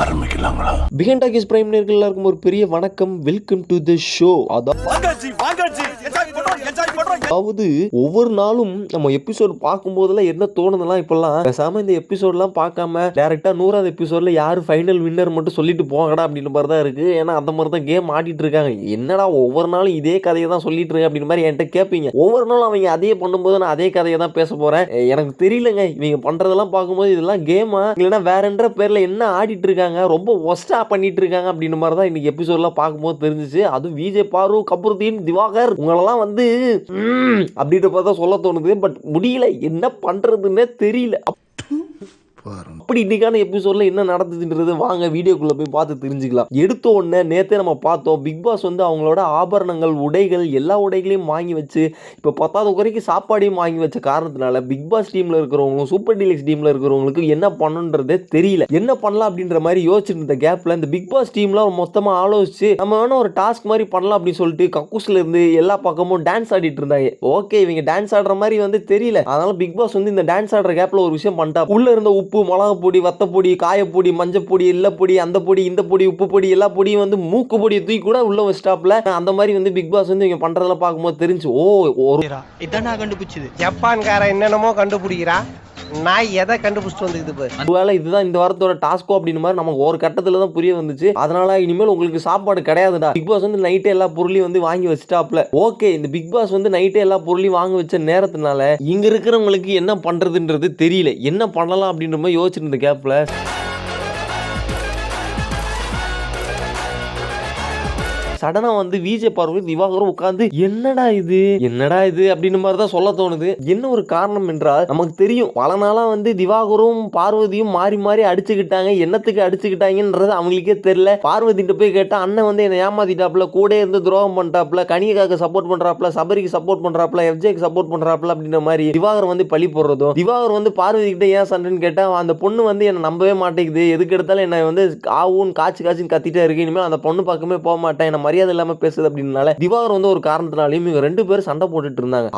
ஆரம்பிக்கலாங்களா? Begin talkies prime நேர்கள் எல்லாருக்கும் ஒரு பெரிய வணக்கம். வெல்கம் டு தி ஷோ அதாவது ஒவ்வொரு நாளும் நம்ம எபிசோட் பார்க்கும்போதெல்லாம் என்ன தோணுதெல்லாம் இப்பெல்லாம் பேசாம இந்த எபிசோட்லாம் பார்க்காம டேரக்டா நூறாவது எபிசோட்ல யாரு ஃபைனல் வின்னர் மட்டும் சொல்லிட்டு போங்கடா அப்படின்ற மாதிரி தான் இருக்கு. ஏன்னா அந்த மாதிரி தான் கேம் ஆடிட்டு இருக்காங்க. என்னடா ஒவ்வொரு நாளும் இதே கதையை தான் சொல்லிட்டு இருக்க அப்படின்ற மாதிரி என்கிட்ட கேட்பீங்க ஒவ்வொரு நாளும் அவங்க அதே பண்ணும்போது நான் அதே கதையை தான் பேச போறேன். எனக்கு தெரியலங்க. இவங்க பண்றதெல்லாம் பார்க்கும்போது இதெல்லாம் கேமா இல்லைன்னா வேறன்ற பேர்ல என்ன ஆடிட்டு இருக்காங்க? ரொம்ப ஒஸ்டா பண்ணிட்டு இருக்காங்க அப்படின்ற மாதிரி தான் இன்னைக்கு எபிசோட்லாம் பார்க்கும்போது தெரிஞ்சுச்சு. அதுவும் விஜய் பாரு கபருதீன் திவாகர் உங்களெல்லாம் வந்து அப்படின்ற பார்த்தா சொல்ல தோணுது. பட் முடியல. என்ன பண்றதுன்னே தெரியல. அப்படி இன்னைக்கான எபிசோட்ல என்ன நடந்ததுன்றது வாங்க வீடியோக்குள்ள போய் பார்த்து தெரிஞ்சுக்கலாம். எடுத்த உடனே நேத்தே நம்ம பார்த்தோம் பிக் பாஸ் வந்து அவங்களோட ஆபரணங்கள் உடைகள் எல்லா உடைகளையும் வாங்கி வச்சு இப்போ பத்தாவது குறைக்கு சாப்பாடையும் வாங்கி வச்ச காரணத்தினால பிக் பாஸ் டீம்ல இருக்கிறவங்களும் சூப்பர் டீலக்ஸ் டீம்ல இருக்கிறவங்களுக்கு என்ன பண்ணுன்றதே தெரியல. என்ன பண்ணலாம் அப்படின்ற மாதிரி யோசிச்சுட்டு இருந்த கேப்ல இந்த பிக் பாஸ் டீம்ல மொத்தமாக ஆலோசிச்சு நம்ம வேணா ஒரு டாஸ்க் மாதிரி பண்ணலாம் அப்படின்னு சொல்லிட்டு கக்கூஸ்ல இருந்து எல்லா பக்கமும் டான்ஸ் ஆடிட்டு இருந்தாங்க. ஓகே இவங்க டான்ஸ் ஆடுற மாதிரி வந்து தெரியல. அதனால பிக் பாஸ் வந்து இந்த டான்ஸ் ஆடுற கேப்ல ஒரு விஷயம் பண்ணிட்டா உள்ள இருந்த உப்பு மிளகா பொடி வத்தப்பொடி பொடி காயப்பொடி மஞ்சள் பொடி இல்ல பொடி அந்த பொடி இந்த பொடி உப்பு பொடி எல்லா பொடியும் வந்து மூக்கு பொடியை தூக்கி கூட உள்ள ஸ்டாப்ல அந்த மாதிரி வந்து பிக் பாஸ் வந்து இவங்க பண்றதெல்லாம் பார்க்கும்போது தெரிஞ்சு ஓ ஒரு இதான் கண்டுபிடிச்சது. ஜப்பான்காரன் என்னென்னமோ கண்டுபிடிக்கிறா நான் எதை கண்டுபிடிச்சிட்டு வந்துக்குது பாரு. ஒருவேளை இதுதான் இந்த வாரத்தோட டாஸ்கோ அப்படின்னு மாதிரி நமக்கு ஒரு கட்டத்துல தான் புரிய வந்துச்சு. அதனால இனிமேல் உங்களுக்கு சாப்பாடு கிடையாதுடா. பிக் பாஸ் வந்து நைட்டே எல்லா பொருளையும் வந்து வாங்கி வச்சுட்டாப்ல. ஓகே இந்த பிக் பாஸ் வந்து நைட்டே எல்லா பொருளையும் வாங்கி வச்ச நேரத்தினால இங்க இருக்கிறவங்களுக்கு என்ன பண்றதுன்றது தெரியல. என்ன பண்ணலாம் அப்படின்ற மாதிரி யோசிச்சிருந்த கேப்ல சடனா வந்து விஜய் பார்வதி திவாகரும் உட்கார்ந்து என்னடா இது? என்னடா இது? அப்படின்னு மாதிரி தான் சொல்ல தோணுது. என்ன ஒரு காரணம் என்றால் நமக்கு தெரியும். பல நாளா வந்து திவாகரும் பார்வதியும் மாறி மாறி அடிச்சுக்கிட்டாங்க. என்னத்துக்கு அடிச்சுக்கிட்டாங்கன்றது அவங்களுக்கே தெரியல. பார்வதிட்டு போய் கேட்டா அண்ணன் வந்து என்னை ஏமாத்திட்டாப்ல கூட இருந்து துரோகம் பண்ணிட்டாப்ல கனிகாக்கு சப்போர்ட் பண்றாப்ல சபரிக்கு சப்போர்ட் பண்றாப்ல எஃப்ஜேக்கு சப்போர்ட் பண்றாப்ல அப்படின்ற மாதிரி திவாகர் வந்து பழி போடுறதும் திவாகர் வந்து பார்வதி கிட்ட ஏன் சண்டைன்னு கேட்டா அந்த பொண்ணு வந்து என்னை நம்பவே மாட்டேங்குது. எதுக்கு எடுத்தாலும் என்னை வந்து ஆவும் காய்ச்சி காய்ச்சின்னு கத்திட்டே இருக்கு. இனிமேல் அந்த பொண்ணு பக்கமே போக மாட்டேன். என்ன மரியாதை இல்லாம பேசுது அப்படின்னால திவாகர் வந்து ஒரு காரணத்தினாலையும் இவங்க ரெண்டு பேரும் சண்டை போட்டுட்டு இருந்தாங்க.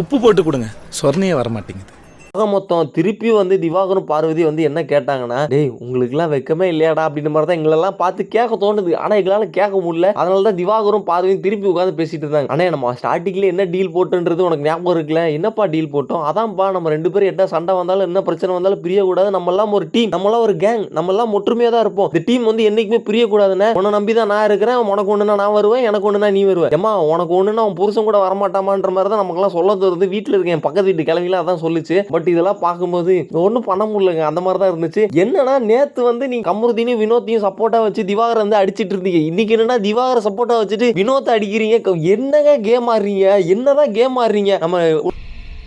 உப்பு போட்டு கொடுங்க. சொர்ணையே வர மாட்டேங்குது ஆக மொத்தம் திருப்பி வந்து திவாகரும் பார்வதி வந்து என்ன கேட்டாங்கன்னா டேய் உங்களுக்குலாம் வெக்கமே இல்லையாடா? அப்படின்ற மாதிரி தான் எங்களெல்லாம் பார்த்து கேட்க தோணுது. ஆனால் எங்களால் கேட்க முடியல. அதனால தான் திவாகரும் பார்வதியும் திருப்பி உட்காந்து பேசிட்டு இருந்தாங்க. ஆனால் நம்ம ஸ்டார்டிங்ல என்ன டீல் போட்டுன்றது உனக்கு ஞாபகம் இருக்குல்ல? என்னப்பா டீல் போட்டோம்? அதான்ப்பா நம்ம ரெண்டு பேரும் என்ன சண்டை வந்தாலும் என்ன பிரச்சனை வந்தாலும் பிரியக்கூடாது. நம்ம எல்லாம் ஒரு டீம் நம்மளாம் ஒரு கேங் நம்ம எல்லாம் தான் இருப்போம். இந்த டீம் வந்து என்னைக்குமே பிரியக்கூடாதுன்னு உன்னை நம்பி தான் நான் இருக்கிறேன். உனக்கு ஒன்றுனா நான் வருவேன். எனக்கு ஒன்றுனா நீ வருவேன் ஏமா உனக்கு ஒன்றுனா அவன் புருஷன் கூட வரமாட்டாமான்ற மாதிரி தான் நமக்குலாம் சொல்ல தருது வீட்டில் இருக்கேன் பக்கத்து வீட்டு கிளவிலாம் அதான் சொல்லுச்சு. பட் இதெல்லாம் பார்க்கும்போது ஒன்றும் பண்ண முடியலங்க. அந்த மாதிரி தான் இருந்துச்சு. என்னன்னா நேத்து வந்து நீ கமருதீனையும் வினோத்தையும் சப்போர்ட்டா வச்சு திவாகர் வந்து அடிச்சிட்டு இருந்தீங்க. இன்னைக்கு என்னன்னா திவாகரை சப்போர்ட்டா வச்சுட்டு வினோத்தை அடிக்கிறீங்க. என்னங்க கேம் ஆடுறீங்க? என்னதான் கேம் ஆடுறீங்க? நம்ம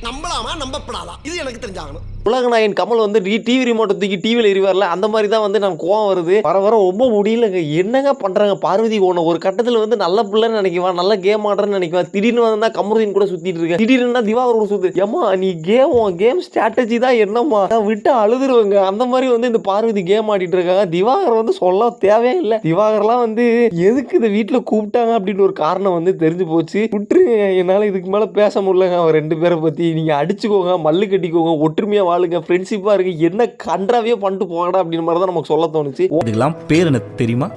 நம்பலாமா? நம்பப்படாதா? இது எனக்கு தெரிஞ்சாகணும். உலகநாயன் கமல் வந்து டிவி ரிமோட்டை தூக்கி டிவியில் எறிவார்ல? அந்த மாதிரி தான் வந்து நான் கோவம் வருது. வர வர ரொம்ப முடியலங்க. என்னங்க பண்ணுறாங்க பார்வதி கோணம் ஒரு கட்டத்தில் வந்து நல்ல பிள்ளைன்னு நினைக்குவான் நல்ல கேம் ஆடுறேன்னு நினைக்குவான் திடீர்னு வந்தா கமருதீன் கூட சுற்றிட்டு இருக்க. திடீர்னு திவாகர் கூட சுத்து. ஏமா நீ கேம் கேம் ஸ்ட்ராட்டஜி தான் என்னம்மா? நான் விட்டு அழுதுருவேங்க. அந்த மாதிரி வந்து இந்த பார்வதி கேம் ஆடிட்டு இருக்காங்க. திவாகர் வந்து சொல்ல தேவையே இல்லை திவாகர்லாம் வந்து எதுக்கு இந்த வீட்டில் கூப்பிட்டாங்க? அப்படின்னு ஒரு காரணம் வந்து தெரிஞ்சு போச்சு. விட்டுருங்க. என்னால் இதுக்கு மேலே பேச முடியலங்க. அவன் ரெண்டு பேரை பற்றி நீங்கள் அடிச்சுக்கோங்க. மல்லு கட்டிக்கோங்க. ஒற்றுமையாக வாழுங்க ஃப்ரெண்ட்ஷிப்பாக இருக்கு என்ன கன்றாவே பண்ணிட்டு போங்கடா அப்படின்னு மாதிரி தான் நமக்கு சொல்ல தோணுச்சு. இதுக்கெல்லாம் பேர் எனக்கு தெரியுமா?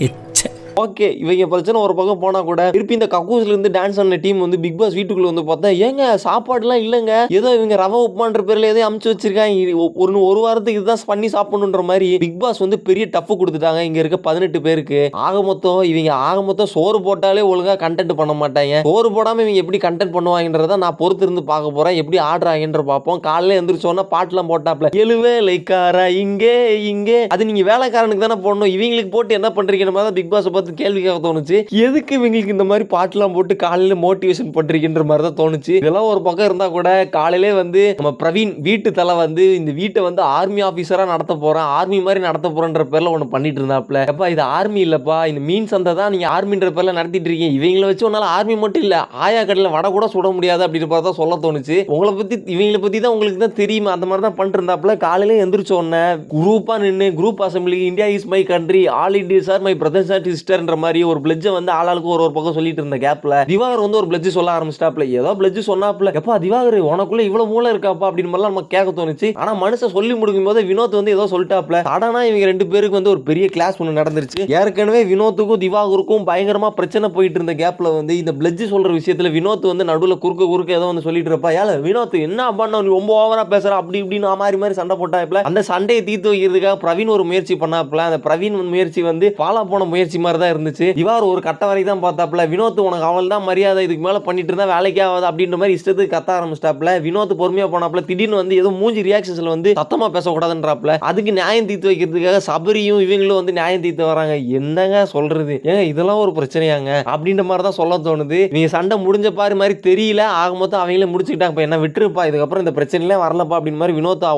ஓகே இவங்க பிரச்சனை ஒரு பக்கம் போனா கூட திருப்பி இந்த கக்கூஸ்ல இருந்து டான்ஸ் ஆன டீம் வந்து பிக் பாஸ் வீட்டுக்குள்ள வந்து பார்த்தா ஏங்க சாப்பாடுலாம் இல்லைங்க. ஏதோ இவங்க ரவ உப்புமான்ற பேர்ல ஏதோ அமுச்சு வச்சிருக்காங்க. ஒரு ஒரு வாரத்துக்கு இதுதான் பண்ணி சாப்பிடணுன்ற மாதிரி பிக் பாஸ் வந்து பெரிய டஃப் கொடுத்துட்டாங்க. இங்க இருக்க பதினெட்டு பேருக்கு. ஆக மொத்தம் இவங்க ஆக மொத்தம் சோறு போட்டாலே ஒழுங்கா கண்டென்ட் பண்ண மாட்டாங்க. சோறு போடாம இவங்க எப்படி கண்டென்ட் பண்ணுவாங்கன்றத நான் பொறுத்து இருந்து பார்க்க போறேன். எப்படி ஆடுறாங்கன்ற பார்ப்போம். காலையில எந்திரிச்சோன்னா பாட்டுலாம் போட்டாப்ல. எழுவே லைக்காரா இங்கே இங்கே. அது நீங்க வேலைக்காரனுக்கு தானே போடணும். இவங்களுக்கு போட்டு என்ன பண்றீங்கன்ற பிக் பாஸ் பார்த்து கேள்வி கேட்க தோணுச்சு. எதுக்கு இவங்களுக்கு இந்த மாதிரி பாட்டுலாம் போட்டு காலையில மோட்டிவேஷன் பண்றீங்கன்ற மாதிரி தான் தோணுச்சு. இதெல்லாம் ஒரு பக்கம் இருந்தா கூட காலையிலே வந்து நம்ம பிரவீன் வீட்டு தலை வந்து இந்த வீட்டை வந்து ஆர்மி ஆபீசரா நடத்த போறேன். ஆர்மி மாதிரி நடத்த போறேன்ற பேர்ல ஒண்ணு பண்ணிட்டு இருந்தாப்ல. அப்பா இது ஆர்மி இல்லப்பா. இந்த மீன் சந்தை தான் நீங்க ஆர்மின்ற பேர்ல நடத்திட்டு இருக்கீங்க. இவங்கள வச்சு உன்னால ஆர்மி மட்டும் இல்ல ஆயா கடையில வடை கூட சுட முடியாது அப்படின்னு பார்த்தா சொல்ல தோணுச்சு. உங்களை பத்தி இவங்கள பத்தி தான் உங்களுக்கு தான் தெரியுமா. அந்த மாதிரி தான் பண்ணிட்டு இருந்தாப்ல. காலையில எந்திரிச்ச உடனே குரூப்பா நின்று group assembly India is my country all India sir my brothers and sister மிஸ்டர்ன்ற மாதிரி ஒரு பிளட்ஜை வந்து ஆளாளுக்கு ஒரு ஒரு பக்கம் சொல்லிட்டு இருந்த கேப்ல திவாகர் வந்து ஒரு பிளட்ஜ் சொல்ல ஆரம்பிச்சிட்டாப்ல. ஏதோ பிளட்ஜ் சொன்னாப்ல. எப்பா திவாகர் உனக்குள்ள இவ்வளவு மூளை இருக்காப்பா? அப்படின்னு மாதிரிலாம் நம்ம கேட்க தோணுச்சு. ஆனா மனுஷன் சொல்லி முடிக்கும் போது வினோத் வந்து ஏதோ சொல்லிட்டாப்ல. சடனா இவங்க ரெண்டு பேருக்கு வந்து ஒரு பெரிய கிளாஸ் ஒன்று நடந்துருச்சு. ஏற்கனவே வினோத்துக்கும் திவாகருக்கும் பயங்கரமா பிரச்சனை போயிட்டு இருந்த கேப்ல வந்து இந்த பிளட்ஜ் சொல்ற விஷயத்துல வினோத் வந்து நடுவுல குறுக்க குறுக்க ஏதோ வந்து சொல்லிட்டு இருப்பா. ஏல வினோத் என்ன பண்ண நீ ரொம்ப ஓவரா பேசுற? அப்படி இப்படின்னு ஆ மாதிரி மாதிரி சண்டை போட்டாப்ல. அந்த சண்டையை தீர்த்து வைக்கிறதுக்காக பிரவீன் ஒரு முயற்சி பண்ணாப்ல. அந்த பிரவீன் வந்து முயற்சி வந்து பாலா போன முயற்சி மாதிரி தான் இருந்துச்சு. இவர் ஒரு கட்ட வரைக்கும் தான் பார்த்தாப்ல வினோத் உனக்கு அவள் தான் மரியாதை. இதுக்கு மேலே பண்ணிட்டு இருந்தா வேலைக்கே ஆகாது அப்படின்ற மாதிரி இஷ்டத்துக்கு கத்த ஆரம்பிச்சிட்டாப்ல வினோத் பொறுமையா போனாப்ல திடீர்னு வந்து ஏதோ மூஞ்சி ரியாக்ஷன்ஸ்ல வந்து சத்தமா பேசக்கூடாதுன்றாப்ல அதுக்கு நியாயம் தீர்த்து வைக்கிறதுக்காக சபரியும் இவங்களும் வந்து நியாயம் தீர்த்து வராங்க. என்னங்க சொல்றது? ஏங்க இதெல்லாம் ஒரு பிரச்சனையாங்க. அப்படின்ற மாதிரி தான் சொல்ல தோணுது. நீங்க சண்டை முடிஞ்ச பாரு மாதிரி தெரியல. ஆக மொத்தம் அவங்களே முடிச்சுக்கிட்டாங்க. என்ன விட்டுருப்பா? இதுக்கப்புறம் இந்த பிரச்சனையிலே வரலப்பா அப்படின்னு மாதிரி வினோத்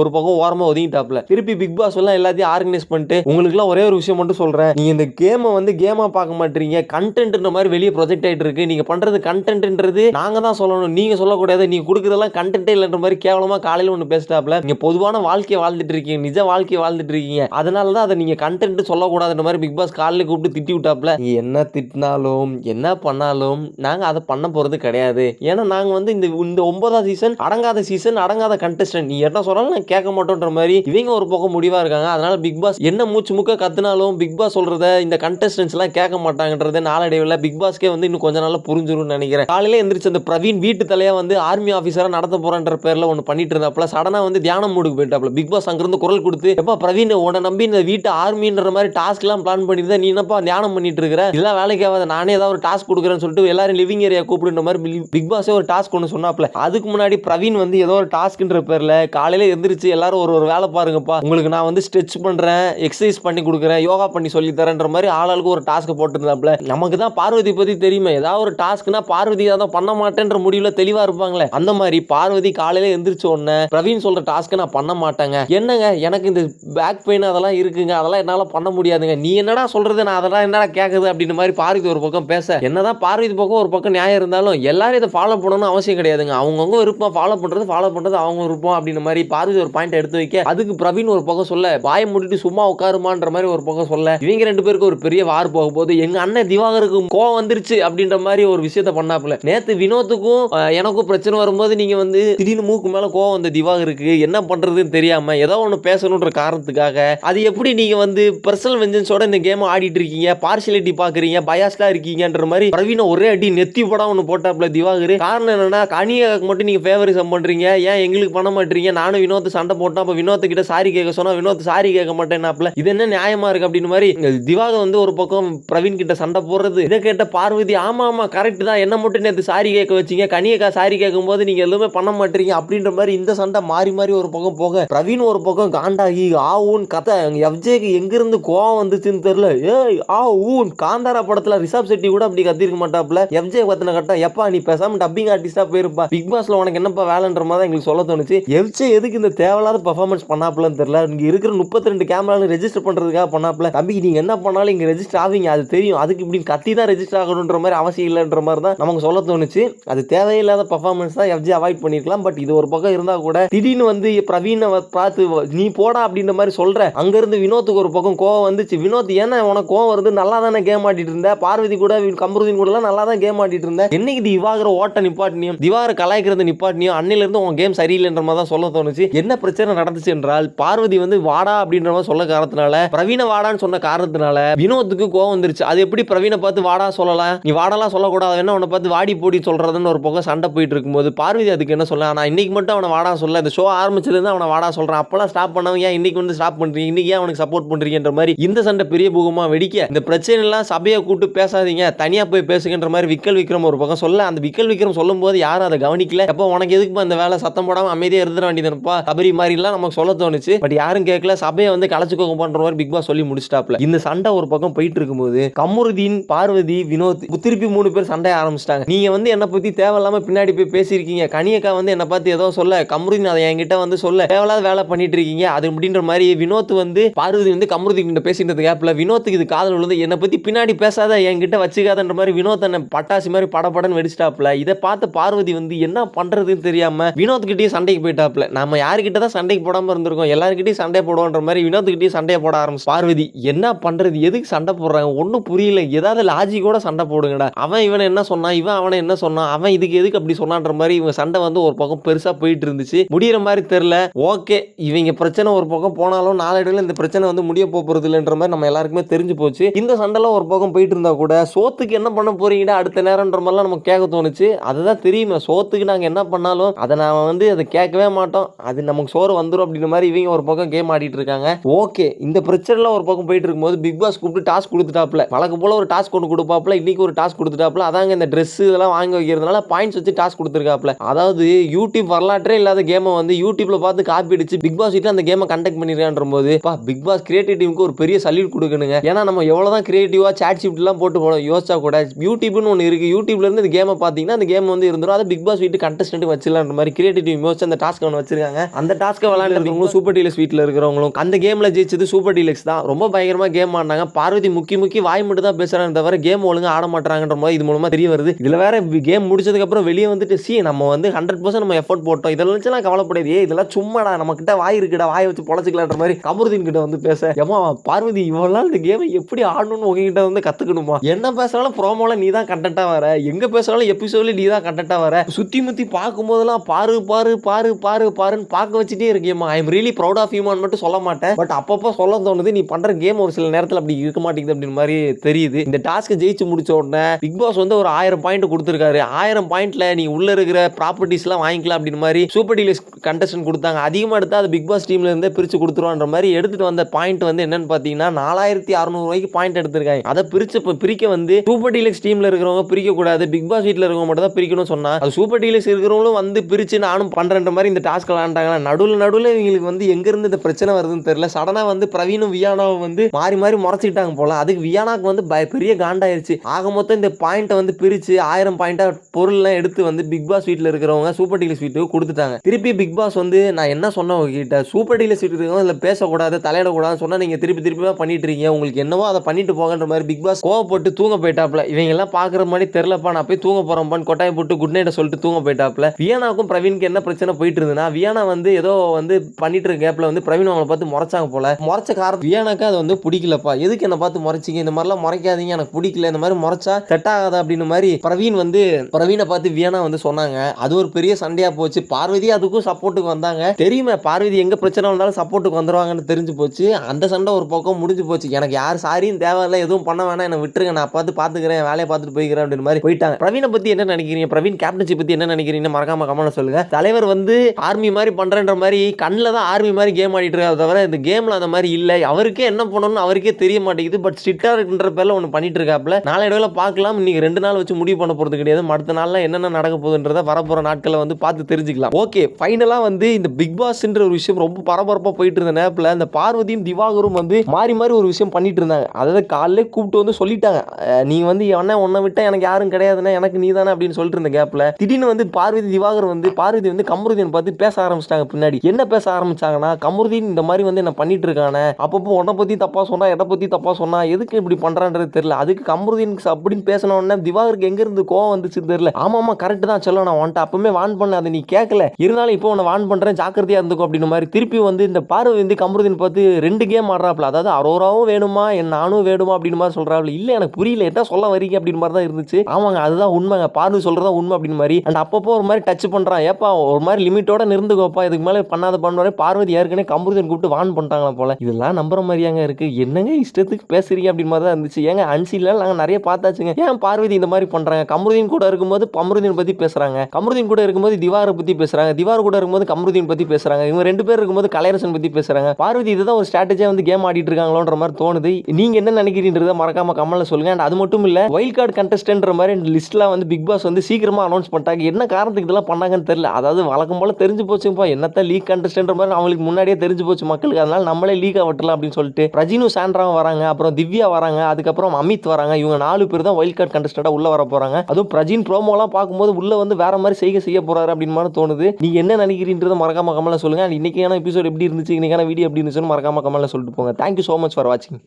ஒரு பக்கம் ஓரமா ஒதுங்கிட்டாப்ல திருப்பி பிக் பாஸ் எல்லாம் எல்லாத்தையும் ஆர்கனைஸ் பண்ணிட்டு உங்களுக்குலாம் ஒரே ஒரு விஷயம் மட்டும் சொல்றேன். நீங்க இந்த கேமை வந்து கேமாக பார்க்க மாட்டீங்க. கண்டென்ட்ன்ற மாதிரி வெளியே ப்ரொஜெக்ட் ஆகிட்டு இருக்கு நீங்கள் பண்ணுறது கண்டென்ட்ன்றது நாங்கள் தான் சொல்லணும். நீங்கள் சொல்லக்கூடாது. நீங்கள் கொடுக்குறதெல்லாம் கண்டென்ட்டே இல்லைன்ற மாதிரி கேவலமாக காலையில் ஒன்று பேசிட்டாப்ல. நீங்கள் பொதுவான வாழ்க்கையை வாழ்ந்துட்டு இருக்கீங்க. நிஜ வாழ்க்கையை வாழ்ந்துட்டு இருக்கீங்க. அதனால தான் அதை நீங்கள் கண்டென்ட் சொல்லக்கூடாதுன்ற மாதிரி பிக் பாஸ் காலையில் கூப்பிட்டு திட்டி விட்டாப்ல. என்ன திட்டினாலும் என்ன பண்ணாலும் நாங்கள் அதை பண்ண போறது கிடையாது. ஏன்னா நாங்கள் வந்து இந்த இந்த ஒன்பதாவது சீசன் அடங்காத சீசன் அடங்காத கண்டஸ்டன்ட் நீ என்ன சொன்னாலும் நான் கேட்க மாட்டோன்ற மாதிரி இவங்க ஒரு பக்கம் முடிவாக இருக்காங்க. அதனால பிக் பாஸ் என்ன மூச்சு முக்க கத்துனாலும் பிக் பாஸ் சொல்கிறத இந்த கண்டஸ்டன்ஸ் எல்லாம் கேட்க மாட்டாங்கன்றது நாளடைவில் பிக் பாஸ்க்கே வந்து இன்னும் கொஞ்ச நாளில் புரிஞ்சிரும்னு நினைக்கிறேன். காலையில் எந்திரிச்சு அந்த பிரவீன் வீட்டு தலையாக வந்து ஆர்மி ஆஃபீஸராக நடத்த போகிறன்ற பேரில் ஒன்று பண்ணிட்டு இருந்தாப்ல சடனாக வந்து தியானம் மூடுக்கு போயிட்டாப்ல பிக் பாஸ் அங்கேருந்து குரல் கொடுத்து எப்போ பிரவீன் உன்னை நம்பி இந்த வீட்டு ஆர்மின்ற மாதிரி டாஸ்க்லாம் பிளான் பண்ணியிருந்தா நீ என்னப்பா தியானம் பண்ணிட்டு இருக்கிற? இதெல்லாம் வேலைக்கு ஆகாத நானே ஏதாவது ஒரு டாஸ்க் கொடுக்குறேன்னு சொல்லிட்டு எல்லாரும் லிவிங் ஏரியா கூப்பிடுன்ற மாதிரி பிக் பாஸே ஒரு டாஸ்க் ஒன்று சொன்னாப்ல அதுக்கு முன்னாடி பிரவீன் வந்து ஏதோ ஒரு டாஸ்க்ன்ற பேரில் காலையில் எந்திரிச்சு எல்லாரும் ஒரு ஒரு வேலை பாருங்கப்பா. உங்களுக்கு நான் வந்து ஸ்ட்ரெச் பண்ணுறேன் எக்ஸசைஸ் பண்ணி கொடுக்குறேன் யோகா பண்ணி சொல்லி தரேன்ற மாதிரி ஆளுக்கு ஒரு டாஸ்க் போட்டுருந்தாப்ல நமக்கு தான் பார்வதி பத்தி தெரியுமே. ஏதாவது ஒரு டாஸ்க்னா பார்வதி அதை பண்ண மாட்டேன்ற முடிவுல தெளிவா இருப்பாங்களே. அந்த மாதிரி பார்வதி காலையில எந்திரிச்ச உடனே பிரவீன் சொல்ற டாஸ்க் நான் பண்ண மாட்டேங்க. என்னங்க? எனக்கு இந்த பேக் பெயின் அதெல்லாம் இருக்குங்க. அதெல்லாம் என்னால பண்ண முடியாதுங்க. நீ என்னடா சொல்றது? நான் அதெல்லாம் என்னடா கேக்குது? அப்படின்ற மாதிரி பார்வதி ஒரு பக்கம் பேச. என்னதான் பார்வதி பக்கம் ஒரு பக்கம் நியாயம் இருந்தாலும் எல்லாரும் இதை ஃபாலோ பண்ணணும்னு அவசியம் கிடையாதுங்க. அவங்கவுங்க விருப்பம். ஃபாலோ பண்றது ஃபாலோ பண்றது அவங்க விருப்பம் அப்படின்ற மாதிரி பார்வதி ஒரு பாயிண்ட் எடுத்து வைக்க. அதுக்கு பிரவீன் ஒரு பக்கம் சொல்ல. வாயை மூடிட்டு சும்மா உட்காருமான்ற மாதிரி ஒரு பக்கம் சொல்ல. இவங்க ரெண்டு பேருக்கு ஒரு பெரிய வார் போகும்போது போது எங்க அண்ணன் திவாகருக்கு கோவம் வந்துருச்சு அப்படின்ற மாதிரி ஒரு விஷயத்த பண்ணாப்புல. நேத்து வினோத்துக்கும் எனக்கும் பிரச்சனை வரும்போது நீங்க வந்து திடீர்னு மூக்கு மேல கோவம் வந்த திவாகருக்கு என்ன பண்றதுன்னு தெரியாம ஏதோ ஒன்று பேசணுன்ற காரணத்துக்காக அது எப்படி நீங்க வந்து பர்சனல் வெஞ்சன்ஸோட இந்த கேம் ஆடிட்டு இருக்கீங்க? பார்சியாலிட்டி பாக்குறீங்க? பயாஸ்டா இருக்கீங்கன்ற மாதிரி பிரவீன ஒரே அடி நெத்தி படம் ஒன்று போட்டாப்புல திவாகர். காரணம் என்னன்னா கனியாக்கு மட்டும் நீங்க ஃபேவரிசம் பண்றீங்க. ஏன் எங்களுக்கு பண்ண மாட்டீங்க? நானும் வினோத் சண்டை போட்டோம். அப்ப வினோத் கிட்ட சாரி கேட்க சொன்னா வினோத் சாரி கேட்க மாட்டேன்னாப்ல இது என்ன நியாயமா இருக்கு? அப்படின்னு மாதிரி திவாகர் வந்து ஒரு பக்கம் பிரவீன் கிட்ட சண்டை போடுறது. இதை கேட்ட பார்வதி ஆமா ஆமா கரெக்ட் தான். என்ன மட்டும் நேற்று சாரி கேட்க வச்சீங்க? கனியக்கா சாரி கேட்கும் போது நீங்க எதுவுமே பண்ண மாட்டீங்க. அப்படின்ற மாதிரி இந்த சண்டை மாறி மாறி ஒரு பக்கம் போக பிரவீன் ஒரு பக்கம் காண்டாகி ஆ ஊன் கதை. எஃப்ஜேக்கு எங்கிருந்து கோவம் வந்துச்சுன்னு தெரியல. ஏய் ஆ ஊன் காந்தாரா படத்துல ரிஷப் செட்டி கூட அப்படி கத்திருக்க மாட்டாப்ல எஃப்ஜே பத்தின கட்டம் எப்பா நீ பேசாம டப்பிங் ஆர்டிஸ்டா போயிருப்பா. பிக் பாஸ்ல உனக்கு என்னப்பா வேலைன்ற மாதிரி தான் எங்களுக்கு சொல்ல தோணுச்சு. எஃப்ஜே எதுக்கு இந்த தேவையில்லாத பெர்ஃபார்மன்ஸ் பண்ணாப்லன்னு தெரியல. இங்க இருக்கிற முப்பத்தி ரெண்டு கேமராலும் ரெஜிஸ்டர் பண்றதுக்காக பண்ணாப்ல தம்பி நீங்க என்ன பண்ணாலும் இங்க ரெஜிஸ்டர் ஆவீங்க. அது தெரியும். அதுக்கு இப்படி கத்தி தான் ரெஜிஸ்டர் ஆகணுன்ற மாதிரி அவசியம் இல்லைன்ற மாதிரி தான் நமக்கு சொல்ல தோணுச்சு. அது தேவையில்லாத பர்ஃபார்மன்ஸ் தான் எஃப்ஜி அவாய்ட் பண்ணிருக்கலாம். பட் இது ஒரு பக்கம் இருந்தால் கூட திடீர்னு வந்து பிரவீனை பார்த்து நீ போடா அப்படின்ற மாதிரி சொல்ற. அங்கேருந்து வினோத்துக்கு ஒரு பக்கம் கோவம் வந்துச்சு. வினோத் ஏன்னா உனக்கு கோவம் வருது. நல்லா தானே கேம் ஆடிட்டு இருந்த. பார்வதி கூட வி- கமருதீன் கூட எல்லாம் நல்லா தான் கேம் ஆடிட்டு இருந்தேன் என்னைக்கு திவாகர ஓட்ட நிப்பாட்டினியும் திவாகர கலாய்க்கிறது நிப்பாட்டினியும் அன்னையிலேருந்து உன் கேம் சரியில்லைன்ற மாதிரி தான் சொல்ல தோணுச்சு. என்ன பிரச்சனை நடந்துச்சு என்றால் பார்வதி வந்து வாடா அப்படின்ற மாதிரி சொல்ல காரணத்தினால பிரவீன வாடான்னு சொன்ன காரணத்தினால வினோத்துக்கு கோவம் வந்துருச்சு. அது எப்படி பிரவீனை பார்த்து வாடா சொல்லலாம்? நீ வாடாலாம் சொல்லக்கூடாது. என்ன உன்னை பார்த்து வாடி போடி சொல்கிறதுன்னு ஒரு பக்கம் சண்டை போயிட்டு இருக்கும்போது பார்வதி அதுக்கு என்ன சொல்ல ஆனால் இன்னைக்கு மட்டும் அவனை வாடா சொல்ல. இந்த ஷோ ஆரம்பிச்சதுலேருந்து அவனை வாடா சொல்கிறான் அப்போலாம் ஸ்டாப் பண்ணவன் ஏன் இன்னைக்கு வந்து ஸ்டாப் பண்ணுறீங்க இன்னைக்கு ஏன் அவனுக்கு சப்போர்ட் பண்ணுறீங்கன்ற மாதிரி இந்த சண்டை பெரிய பூகமாக வெடிக்க இந்த பிரச்சனைலாம் சபையை கூட்டு பேசாதீங்க. தனியாக போய் பேசுகின்ற மாதிரி விக்கல் விக்ரம் ஒரு பக்கம் சொல்ல அந்த விக்கல் விக்ரம் சொல்லும் போது யாரும் அதை கவனிக்கல. எப்போ உனக்கு எதுக்கு அந்த வேலை? சத்தம் போடாமல் அமைதியாக இருந்துட வேண்டியதுப்பா சபரி மாதிரிலாம் நமக்கு சொல்ல தோணுச்சு. பட் யாரும் கேட்கல. சபையை வந்து கலச்சுக்கோங்க பண்ணுற மாதிரி பிக் பாஸ் சொல்லி முடிச்சிட்டாப்ல. இந்த சண்டை ஒரு பக்கம் போயிட்டு இருக்கும்போது கமருதீன் பார்வதி வினோத் திருப்பி மூணு பேர் சண்டைய ஆரம்பிச்சிட்டாங்க. நீங்க வந்து என்னை பத்தி தேவையில்லாம பின்னாடி போய் பேசியிருக்கீங்க. கனியக்கா வந்து என்னை பார்த்து ஏதோ சொல்ல கமருதீன் அதை என்கிட்ட வந்து சொல்ல தேவையில்லாத வேலை பண்ணிட்டு இருக்கீங்க அது அப்படின்ற மாதிரி வினோத் வந்து பார்வதி வந்து கமருதி கிட்ட பேசிட்டு கேப்ல வினோத்துக்கு இது காதல் விழுந்து என்னை பத்தி பின்னாடி பேசாத என்கிட்ட வச்சுக்காதன்ற மாதிரி வினோத் என்ன பட்டாசு மாதிரி படப்படன்னு வெடிச்சிட்டாப்ல. இதை பார்த்து பார்வதி வந்து என்ன பண்றதுன்னு தெரியாம வினோத் சண்டைக்கு போயிட்டாப்ல. நம்ம யாருக்கிட்ட தான் சண்டைக்கு போடாம இருந்திருக்கோம்? எல்லாருக்கிட்டையும் சண்டை போடுவோன்ற மாதிரி வினோத் சண்டையை போட ஆரம்பிச்சு பார்வதி என்ன பண்றது? எதுக்கு சண்டை சண்டை போடுறாங்க. ஒன்றும் புரியல. ஏதாவது லாஜிக்கோட சண்டை போடுங்கடா. அவன் இவனை என்ன சொன்னான் இவன் அவனை என்ன சொன்னான் அவன் இதுக்கு எதுக்கு அப்படி சொன்னான்ற மாதிரி இவங்க சண்டை வந்து ஒரு பக்கம் பெருசாக போயிட்டு இருந்துச்சு. முடிகிற மாதிரி தெரில ஓகே இவங்க பிரச்சனை ஒரு பக்கம் போனாலும் நாளடைவில் இந்த பிரச்சனை வந்து முடிய போகிறது இல்லைன்ற மாதிரி நம்ம எல்லாருக்குமே தெரிஞ்சு போச்சு. இந்த சண்டைலாம் ஒரு பக்கம் போயிட்டு இருந்தால் கூட சோத்துக்கு என்ன பண்ண போறீங்கடா? அடுத்த நேரம்ன்ற மாதிரிலாம் நமக்கு கேட்க தோணுச்சு. அதுதான் தெரியுமே. சோத்துக்கு நாங்கள் என்ன பண்ணாலும் அதை நான் வந்து அதை கேட்கவே மாட்டோம். அது நமக்கு சோறு வந்துடும் அப்படின்ற மாதிரி இவங்க ஒரு பக்கம் கேம் ஆடிட்டு இருக்காங்க. ஓகே இந்த பிரச்சனைலாம் ஒரு பக்கம் போயிட்டு இருக்கும்போது பிக் பாஸ் கூப்பிட்டு டாஸ்க் கொடுத்துட்டாப்ல வழக்கு போல ஒரு டாஸ்க் ஒன்று கொடுப்பாப்ல இன்னைக்கு ஒரு டாஸ்க் கொடுத்துட்டாப்ல அதாங்க இந்த ட்ரெஸ் இதெல்லாம் வாங்கி வைக்கிறதுனால பாயிண்ட்ஸ் வச்சு டாஸ்க் கொடுத்துருக்காப்ல அதாவது யூடியூப் வரலாற்றே இல்லாத கேமை வந்து யூடியூப்ல பார்த்து காப்பி அடிச்சு பிக் பாஸ் வீட்டில் அந்த கேமை கண்டக்ட் பண்ணிருக்கான்ற போது பா பிக் பாஸ் கிரியேட்டிவ் டீமுக்கு ஒரு பெரிய சல்யூட் கொடுக்கணுங்க. ஏன்னா நம்ம எவ்வளோதான் கிரியேட்டிவா சாட் ஷிஃப்ட்லாம் போட்டு போனோம் யோசிச்சா கூட யூடியூப்னு ஒன்று இருக்கு. யூடியூப்ல இருந்து இந்த கேமை பார்த்தீங்கன்னா அந்த கேம் வந்து இருந்துரும். அதை பிக் பாஸ் வீட்டு கண்டஸ்டன்ட் வச்சிடலான்ற மாதிரி கிரியேட்டிவ் டீம் யோசிச்சு அந்த டாஸ்க் ஒன்று வச்சிருக்காங்க. அந்த டாஸ்க்கை விளாண்டுருக்கவங்களும் சூப்பர் டீலக்ஸ் வீட்டில் இருக்கிறவங்களும் அந்த கேமில் ஜெயிச்சது சூப்பர் டீலக்ஸ் தான். ரொம்ப பயங்கரமாக கேம் ஆடினாங்க. பார்வதி முக்கி முக்கி வாய் மட்டும் தான் பேசுகிறாங்க தவிர கேம் ஒழுங்கா ஆட மாட்டாங்கன்ற மாதிரி இது மூலமாக தெரிய வருது. இதில் வேற கேம் முடிச்சதுக்கப்புறம் வெளியே வந்துட்டு சி நம்ம வந்து ஹண்ட்ரட் பர்சன்ட் நம்ம எஃபர்ட் போட்டோம். இதெல்லாம் நான் கவலைப்படாது. இதெல்லாம் சும்மாடா. நம்ம கிட்ட வாய் இருக்குடா. வாயை வச்சு பொழைச்சிக்கலான்ற மாதிரி கமருதீன் கிட்ட வந்து பேச ஏமா பார்வதி இவ்வளோ நாள் இந்த கேமை எப்படி ஆடணும்னு உங்ககிட்ட வந்து கற்றுக்கணுமா என்ன பேசுனாலும் ப்ரோமோல நீ தான் கண்டென்ட்டாக வர. எங்கே பேசுனாலும் எபிசோட்ல நீ தான் கண்டென்ட்டாக வர. சுற்றி முற்றி பார்க்கும்போதெல்லாம் பாரு பாரு பாரு பாரு பாருன்னு பார்க்க வச்சுட்டே இருக்கேம்மா. I am really proud of யூமான் மட்டும் சொல்ல மாட்டேன். பட் அப்பப்போ சொல்ல தோணுது நீ பண்ணுற கேம் ஒரு சில நேரத்தில் அப்படி இருக்க மாட்டேன் மாட்டேங்குது அப்படின்னு மாதிரி தெரியுது. இந்த டாஸ்க்கு ஜெயிச்சு முடிச்ச உடனே பிக் பாஸ் வந்து ஒரு ஆயிரம் பாயிண்ட் கொடுத்துருக்காரு. ஆயிரம் பாயிண்ட்ல நீ உள்ள இருக்கிற ப்ராப்பர்ட்டிஸ்லாம் வாங்கிக்கலாம் அப்படின்னு மாதிரி சூப்பர் டீலர்ஸ் கண்டஸ்டன் கொடுத்தாங்க. அதிகமாக எடுத்தால் அது பிக் பாஸ் டீம்ல இருந்தே பிரிச்சு கொடுத்துருவான்ற மாதிரி எடுத்துட்டு வந்த பாயிண்ட் வந்து என்னன்னு பார்த்தீங்கன்னா நாலாயிரத்தி அறநூறுவாய்க்கு பாயிண்ட் எடுத்திருக்காங்க. அதை பிரிச்சு பிரிக்க வந்து சூப்பர் டீலக்ஸ் டீம்ல இருக்கிறவங்க பிரிக்க கூடாது. பிக் பாஸ் வீட்டில் இருக்கவங்க மட்டும் தான் பிரிக்கணும்னு சொன்னா அது சூப்பர் டீலக்ஸ் இருக்கிறவங்களும் வந்து பிரிச்சு நானும் பண்றேன்ற மாதிரி இந்த டாஸ்க் விளாண்டாங்களா நடுவில் நடுவில் இவங்களுக்கு வந்து எங்க இருந்து இந்த பிரச்சனை வருதுன்னு தெரியல. சடனா வந்து பிரவீனும் வியானாவும் வந்து மாறி மாறி முறைச்சிக்கிட்டாங்க போல் அதுக்கு வியானாக்கு வந்து பய- பெரிய காண்டாயிருச்சு. ஆக மொத்தம் இந்த பாயிண்ட்டை வந்து பிரித்து ஆயிரம் பாயிண்ட்டாக பொருள்லாம் எடுத்து வந்து பிக் பாஸ் வீட்டில் இருக்கிறவங்க சூப்பர் டீலர் வீட்டுக்கு கொடுத்துட்டாங்க. திருப்பி பிக் பாஸ் வந்து நான் என்ன சொன்னேன் உங்ககிட்ட? சூப்பர் டீலர் ஸ்வீட் இருக்கிறவங்க இதில் பேசக்கூடாது தலையிடக்கூடாதுன்னு சொன்னால் நீங்கள் திருப்பி திருப்பி பண்ணிட்டு இருக்கீங்க உங்களுக்கு என்னவோ அதை பண்ணிட்டு போகன்ற மாதிரி பிக் பாஸ் கோவப்பட்டு தூங்க போயிட்டாப்ல இவங்கெல்லாம் பார்க்குற மாதிரி தெரிலப்பா நான் போய் தூங்க போகிறோம்ப்பான்னு கொட்டாயை போட்டு குட் நைட்டை சொல்லிட்டு தூங்க போயிட்டாப்ல வியானாக்கும் பிரவீனுக்கு என்ன பிரச்சனை போயிட்டு இருந்ததுன்னா வியானா வந்து ஏதோ வந்து பண்ணிட்டு இருக்க கேப்பில் வந்து பிரவீன் அவங்களை பார்த்து முறைச்சாங்க போல. முறைச்ச காரணம் வியானாக்கு அது வந்து பிடிக்கலப்பா. எதுக்கு என்ன பார்த்து முறைச்சிங்க இந்த மாதிரிலாம் முறைக்காதீங்க எனக்கு பிடிக்கல இந்த மாதிரி முறைச்சா செட் ஆகாது அப்படின்னு மாதிரி பிரவீன் வந்து பிரவீனை பார்த்து வியானா வந்து சொன்னாங்க. அது ஒரு பெரிய சண்டையாக போச்சு. பார்வதி அதுக்கும் சப்போர்ட்டுக்கு வந்தாங்க. தெரியுமே பார்வதி எங்கே பிரச்சனை வந்தாலும் சப்போர்ட்டுக்கு வந்துடுவாங்கன்னு தெரிஞ்சு போச்சு. அந்த சண்டை ஒரு பக்கம் முடிஞ்சு போச்சு. எனக்கு யார் சாரியும் தேவையில்லை எதுவும் பண்ண வேணாம் என்னை விட்டுருங்க நான் பார்த்து பார்த்துக்கிறேன் வேலையை பார்த்துட்டு போய்க்கிறேன் அப்படின்னு மாதிரி போயிட்டாங்க. பிரவீனை பற்றி என்ன நினைக்கிறீங்க? பிரவீன் கேப்டன்சி பற்றி என்ன நினைக்கிறீங்க மறக்காம கமெண்ட் சொல்லுங்க. தலைவர் வந்து ஆர்மி மாதிரி பண்ணுறன்ற மாதிரி கண்ணில் தான் ஆர்மி மாதிரி கேம் ஆடிட்டு இருக்காரு தவிர இந்த கேமில் அந்த மாதிரி இல்லை. அவருக்கே என்ன பண்ணணும்னு அவருக்கே தெரிய மாட்டேங்குது. பட் ஸ்ட்ரிக்டா இருக்குன்ற பேர்ல ஒன்று பண்ணிட்டு இருக்காப்ல நாளை இடத்துல பார்க்கலாம். இன்னைக்கு ரெண்டு நாள் வச்சு முடிவு பண்ண போறது கிடையாது. அடுத்த நாள்ல என்னென்ன நடக்க போகுதுன்றத வரப்போற நாட்களை வந்து பார்த்து தெரிஞ்சுக்கலாம். ஓகே ஃபைனலா வந்து இந்த பிக் பாஸ்ன்ற ஒரு விஷயம் ரொம்ப பரபரப்பா போயிட்டு இருந்த நேரத்தில் இந்த பார்வதியும் திவாகரும் வந்து மாறி மாறி ஒரு விஷயம் பண்ணிட்டு இருந்தாங்க. அதாவது காலையிலே கூப்பிட்டு வந்து சொல்லிட்டாங்க. நீ வந்து என்ன உன்னை விட்டா எனக்கு யாரும் கிடையாதுன்னா எனக்கு நீ தானே அப்படின்னு சொல்லிட்டு இருந்த கேப்ல திடீர்னு வந்து பார்வதி திவாகர் வந்து பார்வதி வந்து கமருதீன் பார்த்து பேச ஆரம்பிச்சிட்டாங்க பின்னாடி. என்ன பேச ஆரம்பிச்சாங்கன்னா கமருதீன் இந்த மாதிரி வந்து என்ன பண்ணிட்டு இருக்கானே. அப்பப்போ உன்னை பத்தி தப்பா சொன்னா எதை பற்றி தப்பாக சொன்னா எதுக்கு இப்படி பண்றான்றது தெரியல. அதுக்கு கமருதீனுக்கு அப்படின்னு பேசினோடனே திவாகருக்கு எங்க இருந்து கோவம் வந்துச்சுன்னு தெரியல. ஆமா ஆமா கரெக்ட் தான் சொல்ல நான் வந்துட்டு அப்பவுமே வான் பண்ண அதை நீ கேட்கல இருந்தாலும் இப்போ உன்னை வான் பண்றேன். ஜாக்கிரதையா இருந்துக்கும் அப்படின்னு மாதிரி திருப்பி வந்து இந்த பார்வை வந்து கமருதீன் பார்த்து ரெண்டு கேம் ஆடுறாப்ல அதாவது அரோராவும் வேணுமா? என் நானும் வேணுமா? அப்படின்னு மாதிரி சொல்றாப்ல இல்ல எனக்கு புரியல. என்ன சொல்ல வரீங்க அப்படின்னு மாதிரி தான் இருந்துச்சு. ஆமாங்க அதுதான் உண்மைங்க பார்வை சொல்றதா உண்மை அப்படின்னு மாதிரி. அண்ட் அப்பப்போ ஒரு மாதிரி டச் பண்றான். ஏப்பா ஒரு மாதிரி லிமிட்டோட நிறுந்துக்கோப்பா. இதுக்கு மேல பண்ணாத பண்ணுவாரு பார்வதி ஏற்கனவே கமருதீன் கூப்பிட்டு வான் பண்ணிட்டாங்களா போல. இதெல்லாம் நம்புற மாதிரியாங்க இருக்கு. என்னங்க இஷ்டத்துக்கு பேசுறீங்க அப்படின்னு மாதிரி தான் இருந்துச்சு. ஏங்க அன்சீன்லாம் நாங்கள் நிறைய பார்த்தாச்சுங்க. ஏன் பார்வதி இந்த மாதிரி பண்ணுறாங்க கமருதீன் கூட இருக்கும்போது கமருதீன் பற்றி பேசுகிறாங்க கமருதீன் கூட இருக்கும்போது திவாரை பற்றி பேசுகிறாங்க திவார் கூட இருக்கும்போது கமருதீன் பற்றி பேசுகிறாங்க இவங்க ரெண்டு பேர் இருக்கும்போது கலையரசன் பற்றி பேசுகிறாங்க பார்வதி இதுதான் ஒரு ஸ்ட்ராட்டஜியாக வந்து கேம் ஆடிட்டு இருக்காங்களோன்ற மாதிரி தோணுது. நீங்கள் என்ன நினைக்கிறீன்றத மறக்காம கமலில் சொல்லுங்க. அண்ட் அது மட்டும் இல்லை வைல்ட் கார்டு கண்டஸ்டன்ட்ற மாதிரி லிஸ்ட்லாம் வந்து பிக் பாஸ் வந்து சீக்கிரமாக அனௌன்ஸ் பண்ணிட்டாங்க. என்ன காரணத்துக்கு இதெல்லாம் பண்ணாங்கன்னு தெரியல. அதாவது வழக்கம் போல தெரிஞ்சு போச்சுப்பா என்னத்த லீக் கண்டஸ்டன்ட்ற மாதிரி அவங்களுக்கு முன்னாடியே தெரிஞ்சு போச்சு மக்களுக்கு. அதனால நம்மளே லீக் ஆகட்டலாம் அப்படின்னு சொல்லிட்டு ரஜினு சாண்ட்ராவும் வராங்க. அப்புறம் அப்புறம் திவ்யா வராங்க அதுக்கப்புறம் அமித் வராங்க இவங்க நாலு பேர் தான் வைல்ட் கார்டு கண்டஸ்டண்டா உள்ள வர போறாங்க. அதுவும் பிரஜின் ப்ரோமோலாம் பார்க்கும்போது உள்ள வந்து வேற மாதிரி செய்ய செய்ய போறாரு அப்படின்னு மாதிரி தோணுது. நீங்க என்ன நினைக்கிறீன்றத மறக்காம கமல்ல சொல்லுங்க. And இன்னைக்கான எபிசோட் எப்படி இருந்துச்சு இன்னைக்கான வீடியோ எப்படி இருந்துச்சுன்னு மறக்காம கமல்ல சொல்லிட்டு போங்க. தேங்க்யூ ஸோ மச் ஃபார் வாட்சிங்